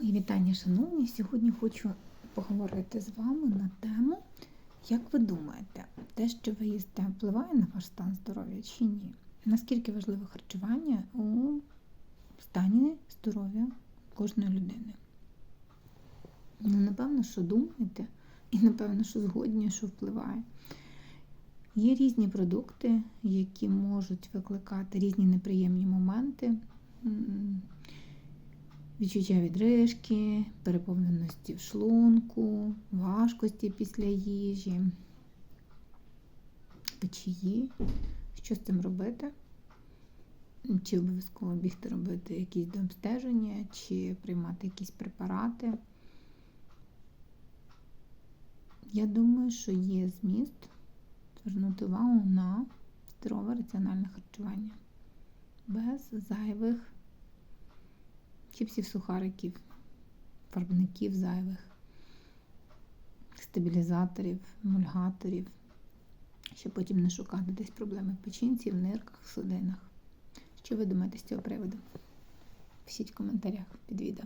Мої вітання, шановні. Сьогодні хочу поговорити з вами на тему, як ви думаєте, те, що ви їсте, впливає на ваш стан здоров'я чи ні? Наскільки важливе харчування у стані здоров'я кожної людини? Ну, напевно, що думаєте, і напевно, що згодні, що впливає. Є різні продукти, які можуть викликати різні неприємні моменти, відчуття відрижки, переповненості в шлунку, важкості після їжі, печії. Що з цим робити? Чи обов'язково бігти робити якісь дообстеження, чи приймати якісь препарати? Я думаю, що є зміст звернути увагу на здорове раціональне харчування без зайвих чіпсів, сухариків, фарбників зайвих, стабілізаторів, мульгаторів, щоб потім не шукати десь проблеми в печінці, в нирках, в судинах. Що ви думаєте з цього приводу? Пишіть в коментарях під відео.